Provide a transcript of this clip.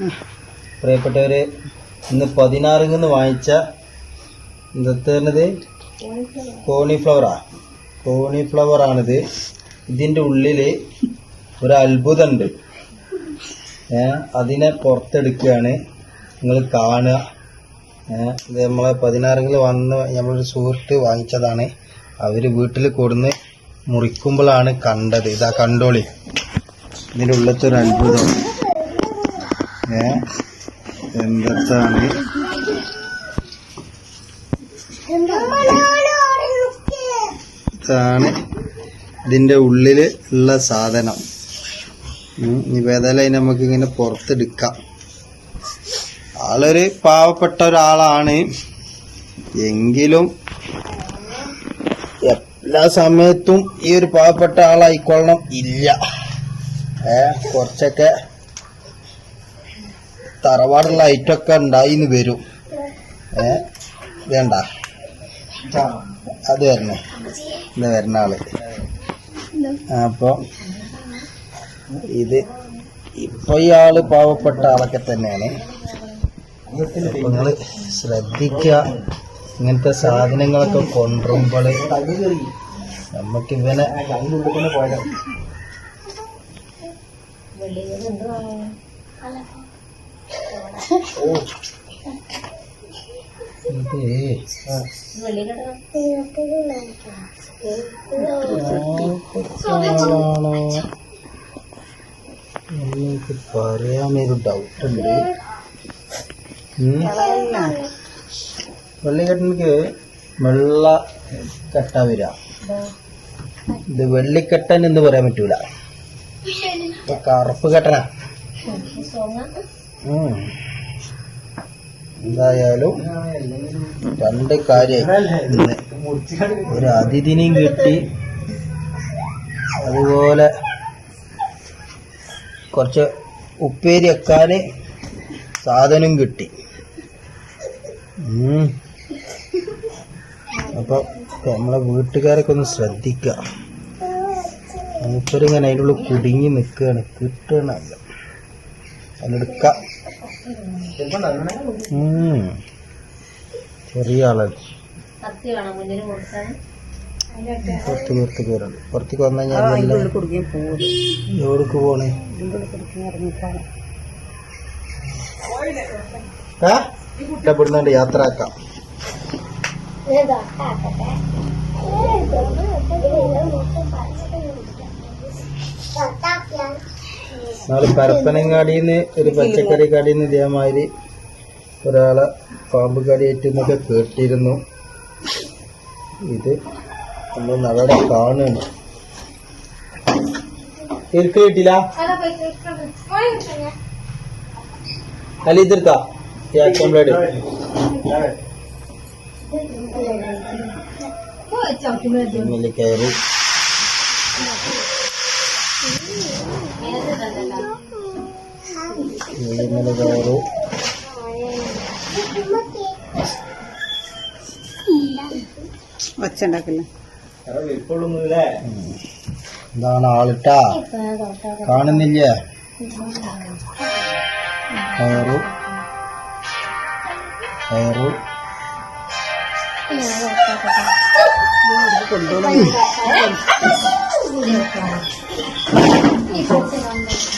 പ്രിയപ്പെട്ടവര് ഇന്ന് പതിനാറിന്ന് വാങ്ങിച്ച എന്തത്തേണത് കോണിഫ്ലവറാ കോണിഫ്ലവർ ആണിത്. ഇതിന്റെ ഉള്ളിൽ ഒരു അത്ഭുതമുണ്ട്. അതിനെ പുറത്തെടുക്കുകയാണ്. നിങ്ങൾ കാണുക. ഇത് നമ്മളെ പതിനാറിൽ വന്ന് നമ്മളൊരു സുഹൃത്ത് വാങ്ങിച്ചതാണ്. അവർ വീട്ടിൽ കൊടുന്ന് മുറിക്കുമ്പോഴാണ് കണ്ടത്. ഇതാ കണ്ടോളി. ഇതിന്റെ ഉള്ളത്തെ ഒരു അത്ഭുതം. ഏ? എന്താണ് ഇതാണ് ഇതിന്റെ ഉള്ളിൽ ഉള്ള സാധനം. നിവേദന ഏതായാലും നമുക്ക് ഇങ്ങനെ പുറത്തെടുക്കാം. ആളൊരു പാവപ്പെട്ട ഒരാളാണ്. എങ്കിലും എല്ലാ സമയത്തും ഈ ഒരു പാവപ്പെട്ട ആളായിക്കൊള്ളണം ഇല്ല. ഏ കുറച്ചൊക്കെ തറവാടുള്ള ലൈറ്റൊക്കെ ഉണ്ടായിന്ന് വരും. ഏ? വേണ്ട. അത് വരണേ. ഇത് വരുന്ന ആൾ. അപ്പൊ ഇത് ഇപ്പൊ ആൾ പാവപ്പെട്ട ആളൊക്കെ തന്നെയാണ്. നിങ്ങൾ ശ്രദ്ധിക്കുക ഇങ്ങനത്തെ സാധനങ്ങളൊക്കെ കൊണ്ടുവരുമ്പോൾ നമുക്ക് ഇവനെ ആളാണോ എനിക്ക് പറയാനൊരു ഡൗട്ട് ഉണ്ട് വെള്ളിക്കെട്ടനിക്ക് വെള്ള കെട്ട വര ഇത് വെള്ളിക്കെട്ടൻ എന്ന് പറയാൻ പറ്റൂല കറുപ്പ് കെട്ടനാ. എന്തായാലും രണ്ട് ഇന്ന് ഒരു അതിഥിനെയും കിട്ടി. അതുപോലെ കുറച്ച് ഉപ്പേരി സാധനം കിട്ടി. അപ്പം നമ്മളെ വീട്ടുകാരൊക്കെ ഒന്ന് ശ്രദ്ധിക്കുക മൂപ്പരിങ്ങനെ അതിന്റെ ഉള്ളിൽ കുടുങ്ങി നിൽക്കുകയാണ് കിട്ടണല്ലോ. അതെടുക്കാം. ചെറിയ ആളാണ് പുറത്ത് പുറത്ത് കയറുണ്ട് പുറത്തേക്ക് വന്നു കഴിഞ്ഞാൽ എവിടേക്ക് പോണേ. ഇഷ്ടപ്പെടുന്നുണ്ട് യാത്ര ആക്കാം നാളെ പരപ്പനങ്ങാടിയിൽ നിന്ന് ഒരു പച്ചക്കറി കടയിൽ നിന്ന് ഇതേമാതിരി ഒരാളെ പാമ്പ് കടിയേറ്റെന്നൊക്കെ കേട്ടിരുന്നു. ഇത് നമ്മൾ നടടെ കാണുന്നു എനിക്ക് കിട്ടില്ല അല്ല ഇന്നലെ കയറി ഇന്നലെ കയറി ഒച്ച ഉണ്ടാക്കില്ല എന്താണ് ആളിട്ടാ. കാണുന്നില്ല. കയറു കയറു 一回。